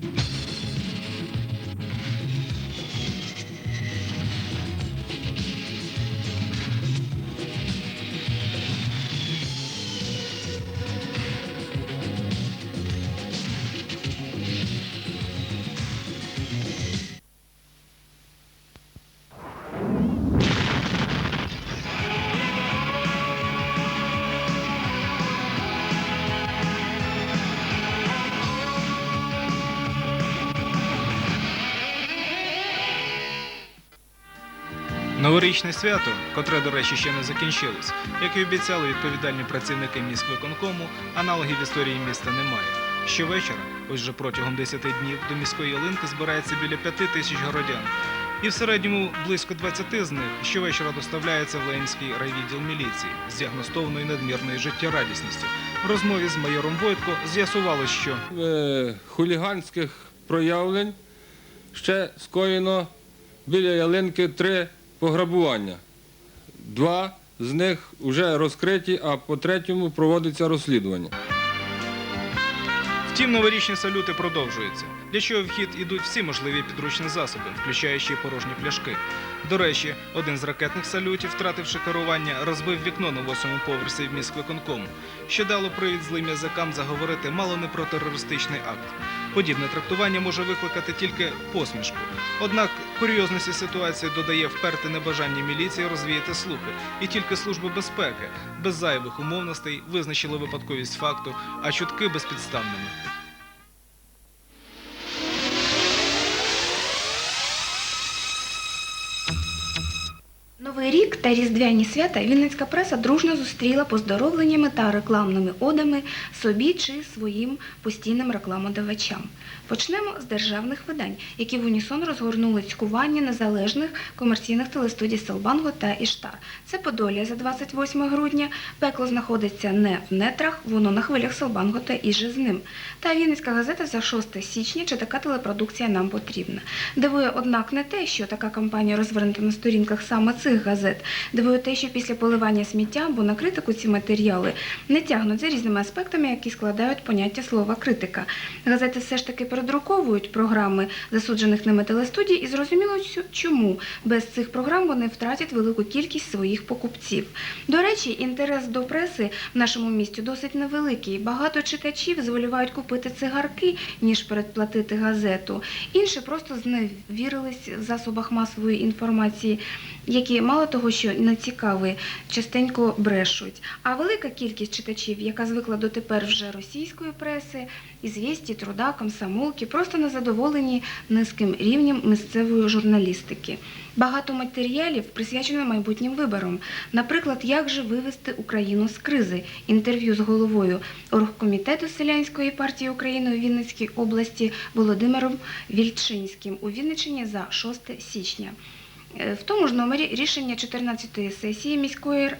you Новорічне свято, котре, до речі, ще не закінчилось, як і обіцяли відповідальні працівники міськвиконкому, аналогів історії міста немає. Щовечора, ось вже протягом 10 днів, до міської ялинки збирається біля 5 тисяч городян. І в середньому близько 20 з них щовечора доставляється в Ленінський райвідділ міліції з діагностованою надмірною життєрадісністю. В розмові з майором Войтко з'ясувалось, що е, хуліганських проявлень ще скоєно біля ялинки три пограбування. Два з них вже розкриті, а по третьому проводиться розслідування. Втім, новорічні салюти продовжуються. Для чого в хід ідуть всі можливі підручні засоби, включаючи порожні пляшки. До речі, один з ракетних салютів, втративши керування, розбив вікно на восьмому поверсі в міськвиконкому, що дало привід злим язикам заговорити мало не про терористичний акт. Подібне трактування може викликати тільки посмішку. Однак курйозності ситуації додає вперте небажання міліції розвіяти слухи, і тільки служби безпеки без зайвих умовностей визначили випадковість факту, а чутки безпідставними. Новий рік та різдвяні свята Вінницька преса дружно зустріла поздоровленнями та рекламними одами собі чи своїм постійним рекламодавачам. Почнемо з державних видань, які в унісон розгорнули цькування незалежних комерційних телестудій Селбанго та Іштар. Це Подолія за 28 грудня. Пекло знаходиться не в нетрах, воно на хвилях Селбанго та іже з ним. Та Вінницька газета за 6 січня чи така телепродукція нам потрібна. Дивує, однак, не те, що така кампанія розвернута на сторінках саме цих газет. Дивує те, що після поливання сміття, бо на критику ці матеріали не тягнуть за різними аспектами, які складають поняття слова критика. Газети все ж таки передруковують програми засуджених ними телестудій, і зрозуміло чому без цих програм вони втратять велику кількість своїх покупців. До речі, інтерес до преси в нашому місті досить невеликий. Багато читачів зволівають купити цигарки, ніж передплатити газету. Інші просто зневірились в засобах масової інформації, які мало того, що не цікаві, частенько брешуть. А велика кількість читачів, яка звикла дотепер вже російської преси, ізвісті, труда, комсомолки, просто незадоволені низьким рівнем місцевої журналістики. Багато матеріалів присвячено майбутнім виборам. Наприклад, як же вивести Україну з кризи? Інтерв'ю з головою оргкомітету селянської партії України у Вінницькій області Володимиром Вільчинським у Вінниччині за 6 січня. Е, В тому ж номері рішення 14-ї сесії міської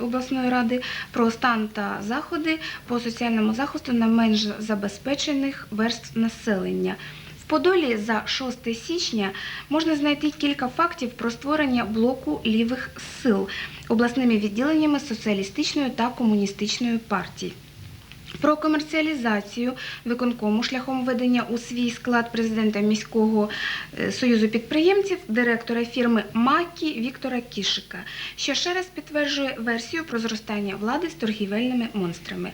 обласної ради про стан та заходи по соціальному захисту на менш забезпечених верств населення. В Подолі за 6 січня можна знайти кілька фактів про створення блоку лівих сил обласними відділеннями соціалістичної та комуністичної партій. Про комерціалізацію виконкому шляхом введення у свій склад президента міського е, союзу підприємців, директора фірми Макі Віктора Кішика, що ще раз підтверджує версію про зростання влади з торгівельними монстрами.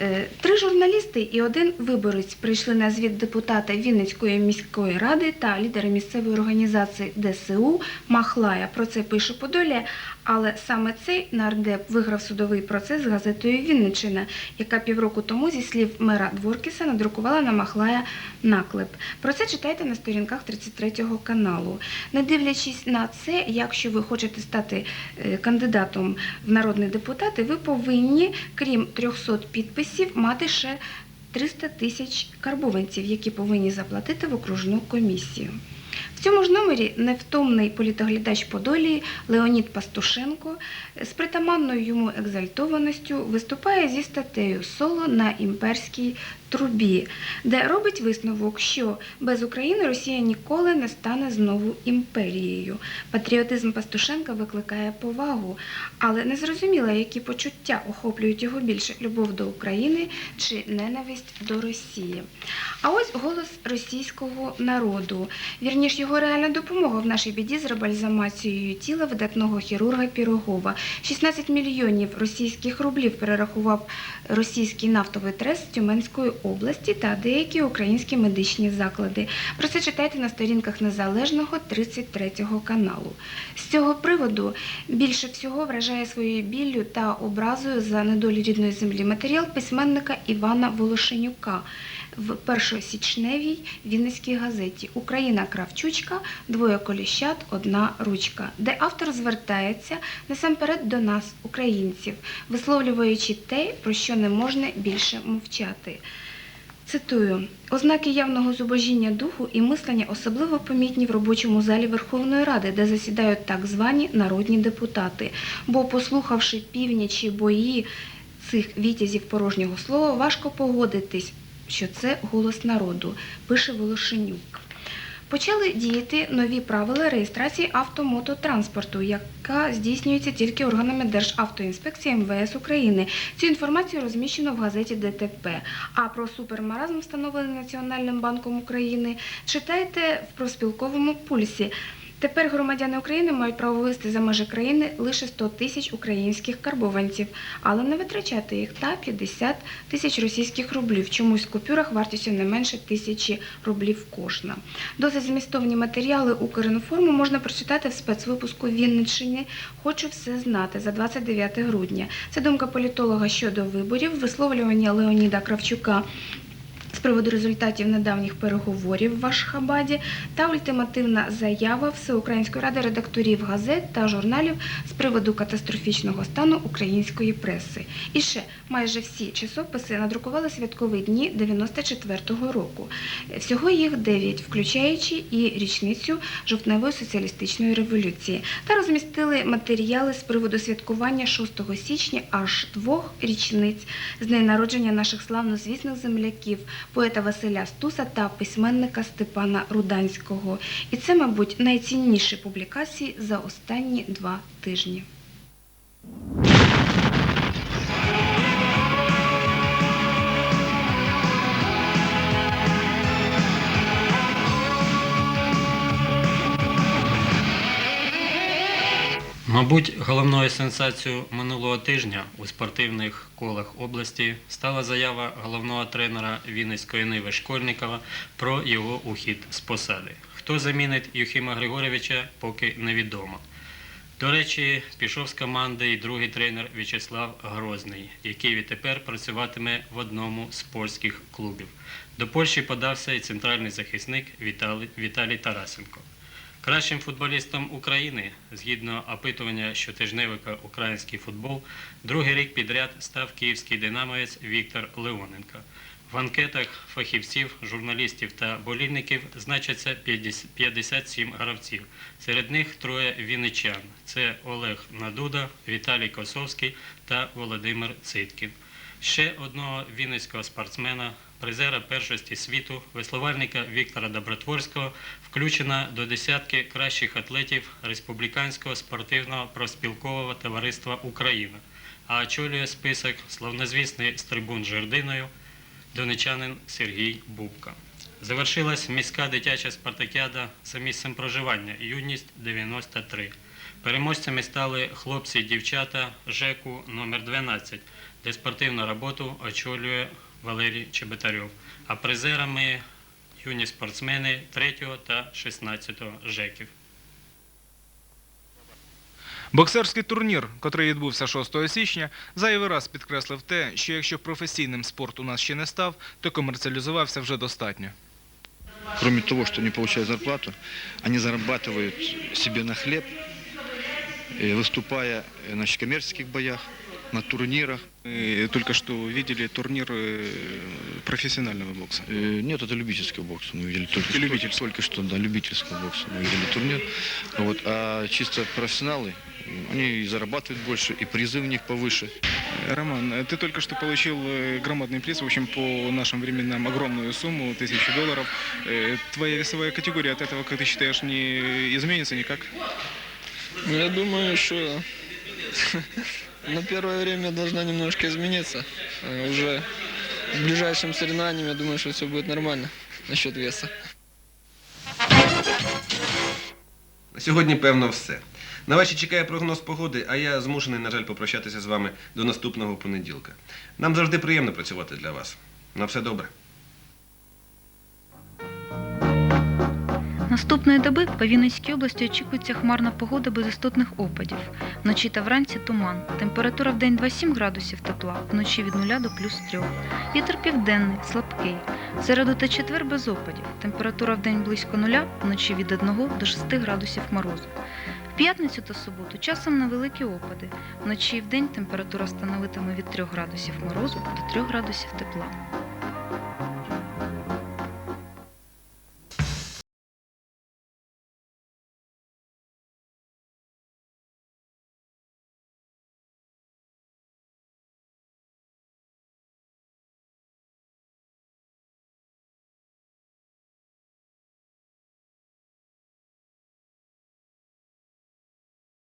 Е, Три журналісти і один виборець прийшли на звіт депутата Вінницької міської ради та лідера місцевої організації ДСУ Махлая. Про це пише Подолія, але саме цей нардеп виграв судовий процес з газетою Вінниччина, яка півроку тому, зі слів мера Дворкіса, надрукувала на Махлая наклеп. Про це читайте на сторінках 33-го каналу. Не дивлячись на це, якщо ви хочете стати е, кандидатом в народні депутати, ви повинні, крім 300 підписів, мати ще 300 тисяч карбованців, які повинні заплатити в окружну комісію. Цьому ж номері невтомний політоглядач Подолії Леонід Пастушенко з притаманною йому екзальтованістю виступає зі статтею Соло на імперській трубі, де робить висновок, що без України Росія ніколи не стане знову імперією. Патріотизм Пастушенка викликає повагу, але не зрозуміло, які почуття охоплюють його більше любов до України чи ненависть до Росії. А ось голос російського народу. Вірніш, його реальна допомога в нашій біді з ребальзамацією тіла видатного хірурга Пірогова. 16 мільйонів російських рублів перерахував російський нафтовий трест Тюменської області та деякі українські медичні заклади. Про це читайте на сторінках незалежного 33-го каналу. З цього приводу більше всього вражає своєю біллю та образою за недолі рідної землі матеріал письменника Івана Волошенюка в першосічневій Вінницькій газеті Україна Кравчучка, двоє коліщат, одна ручка, де автор звертається насамперед до нас, українців, висловлюючи те, про що не можна більше мовчати. Цитую: ознаки явного зубожіння духу і мислення особливо помітні в робочому залі Верховної Ради, де засідають так звані народні депутати. Бо, послухавши північі бої цих вітязів порожнього слова, важко погодитись, що це голос народу, пише Волошенюк. Почали діяти нові правила реєстрації автомототранспорту, яка здійснюється тільки органами Державтоінспекції МВС України. Цю інформацію розміщено в газеті ДТП. А про супермаразм, встановлений Національним банком України, читайте в проспілковому пульсі. Тепер громадяни України мають право вивезти за межі країни лише 100 тисяч українських карбованців, але не витрачати їх та 50 тисяч російських рублів. Чомусь в купюрах вартістю не менше тисячі рублів кожна. Досить змістовні матеріали Укрінформу можна прочитати в спецвипуску Вінниччини. Хочу все знати за 29 грудня. Це думка політолога щодо виборів, висловлювання Леоніда Кравчука приводу результатів недавніх переговорів в Ашхабаді та ультимативна заява Всеукраїнської ради редакторів газет та журналів з приводу катастрофічного стану української преси. І ще майже всі часописи надрукували святкові дні 94-го року. Всього їх дев'ять, включаючи і річницю жовтневої соціалістичної революції, та розмістили матеріали з приводу святкування 6 січня аж двох річниць з дня народження наших славнозвісних земляків, поета Василя Стуса та письменника Степана Руданського. І це, мабуть, найцінніші публікації за останні два тижні. Мабуть, головною сенсацією минулого тижня у спортивних колах області стала заява головного тренера Вінницької Ниви Школьникова про його ухід з посади. Хто замінить Юхима Григорьовича, поки невідомо. До речі, пішов з команди і другий тренер В'ячеслав Грозний, який відтепер працюватиме в одному з польських клубів. До Польщі подався і центральний захисник Віталій, Віталій Тарасенко. Кращим футболістом України, згідно опитування щотижневика Український футбол, другий рік підряд став київський динамовець Віктор Леоненко. В анкетах фахівців, журналістів та болільників значаться 50 57 гравців. Серед них троє вінничан. Це Олег Надуда, Віталій Косовський та Володимир Циткін. Ще одного вінницького спортсмена, призера першості світу, веслувальника Віктора Добротворського, включена до десятки кращих атлетів Республіканського спортивного проспілкового товариства Україна, а очолює список славнозвісний з жердиною донечанин Сергій Бубка. Завершилась міська дитяча спартакіада за місцем проживання Юність 93. Переможцями стали хлопці і дівчата ЖЕКу номер 12 де спортивну роботу очолює Валерій Чеботарьов, а призерами юні спортсмени 3 та 16 ЖЕКів. Боксерський турнір, котрий відбувся 6 січня, зайвий раз підкреслив те, що якщо професійним спорт у нас ще не став, то комерціалізувався вже достатньо. Кроме того, что они получают зарплату, они зарабатывают себе на хлеб, э, выступая э, значит, в коммерческих боях, На турнирах. Мы только что видели турнир э, профессионального бокса. Э, Нет, это любительский бокс. Мы видели только, И что, любительский. только что, да, любительского бокса. Мы видели турнир. Вот. А чисто профессионалы, они и зарабатывают больше, и призы у них повыше. Роман, ты только что получил э, громадный приз, в общем, по нашим временам огромную сумму, тысячу долларов. Твоя весовая категория от этого, как ты считаешь, не изменится никак? Ну, Я думаю, что на первое время должна немножко измениться. Э, Уже в ближайшем соревновании я думаю, что все будет нормально насчет веса. На сьогодні, певно, все. На ваші чекає прогноз погоди, а я змушений, на жаль, попрощатися з вами до наступного понеділка. Нам завжди приємно працювати для вас. На все добре. Наступної доби по Вінницькій області очікується хмарна погода без істотних опадів. Вночі та вранці туман. Температура в день 2-7 градусів тепла, вночі від 0 до плюс 3. Вітер південний, слабкий. В Середу та четвер без опадів. Температура в день близько 0, вночі від 1 до 6 градусів морозу. В п'ятницю та суботу часом невеликі опади. Вночі і вдень температура становитиме від 3 градусів морозу до 3 градусів тепла.